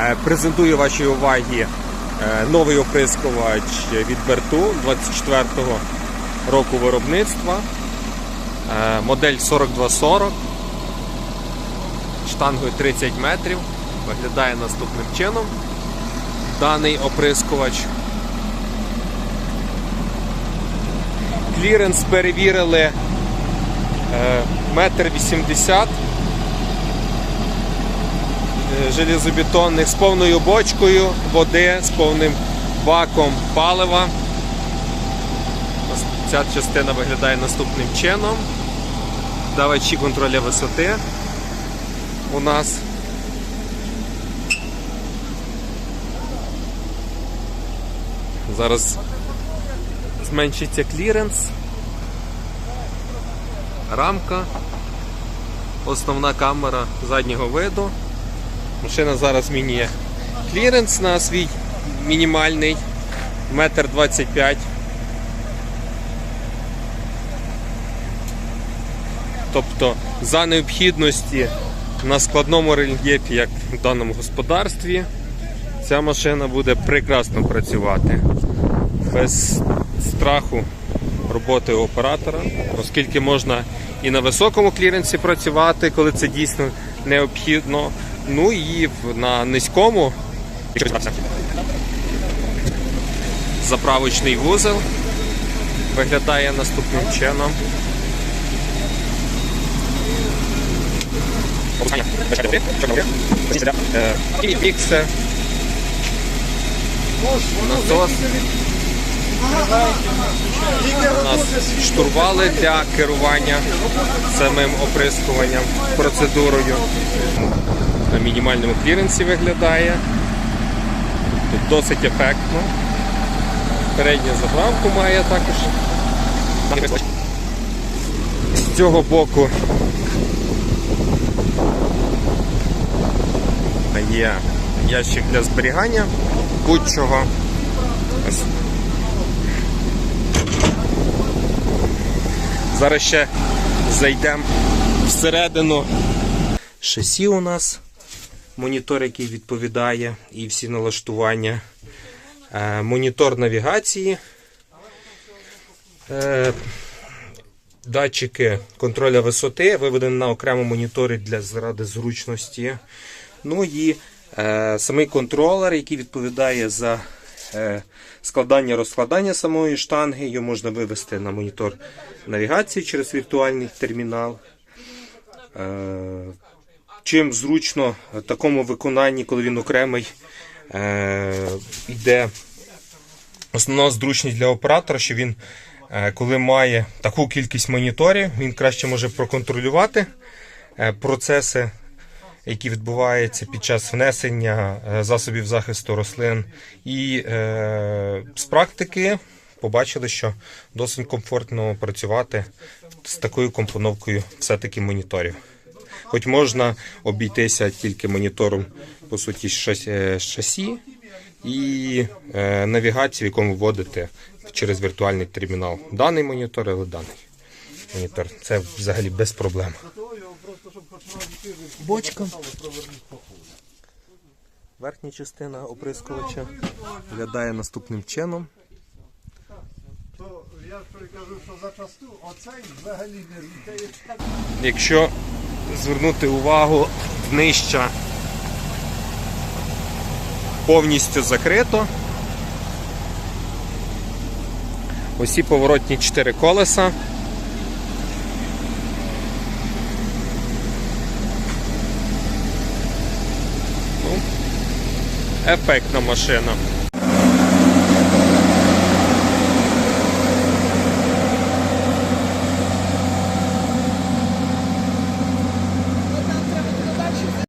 Е, Презентую вашій увазі е, новий оприскувач від Берту 24-го року виробництва. Е, Модель 4240 штангою 30 метрів. Виглядає наступним чином. Даний оприскувач. Кліренс перевірили метр вісімдесят железобетонних з повною бочкою води, з повним баком палива. Ця частина виглядає наступним чином. Давачі контроля висоти у нас. Зараз зменшиться кліренс, рамка, основна камера заднього виду. Машина зараз змінює кліренс на свій мінімальний метр двадцять п'ять. Тобто за необхідності на складному рельєфі, як в даному господарстві, ця машина буде прекрасно працювати без страху роботи оператора, оскільки можна і на високому кліренсі працювати, коли це дійсно необхідно. Ну і на низькому заправочний вузол виглядає наступним чином. Е, насос. У нас штурвали для керування самим оприскуванням, процедурою. На мінімальному кліренсі виглядає. Тут досить ефектно. Передню заправку має також. З цього боку є ящик для зберігання будь-чого. Зараз ще зайдемо всередину. Шасі у нас, монітор, який відповідає, і всі налаштування. Е, Монітор навігації. Е, Датчики контроля висоти виведені на окремому моніторі для заради зручності. Ну і е, самий контролер, який відповідає за складання розкладання самої штанги. Його можна вивести на монітор навігації через віртуальний термінал. Е, чим зручно в такому виконанні, коли він окремий, е, йде основна зручність для оператора, що він, е, коли має таку кількість моніторів, він краще може проконтролювати е, процеси, які відбуваються під час внесення е, засобів захисту рослин. І е, з практики побачили, що досить комфортно працювати з такою компоновкою все-таки моніторів. Хоч можна обійтися тільки монітором, по суті, шасі, е, і е, навігацію, якому вводите через віртуальний термінал даний монітор, але даний монітор. Це взагалі без проблем. Бочка. Верхня частина оприскувача виглядає наступним чином. То я ж кажу, що за часту оцей взагалі не літає. Якщо звернути увагу, днища повністю закрито. Усі поворотні чотири колеса. Ефектна машина.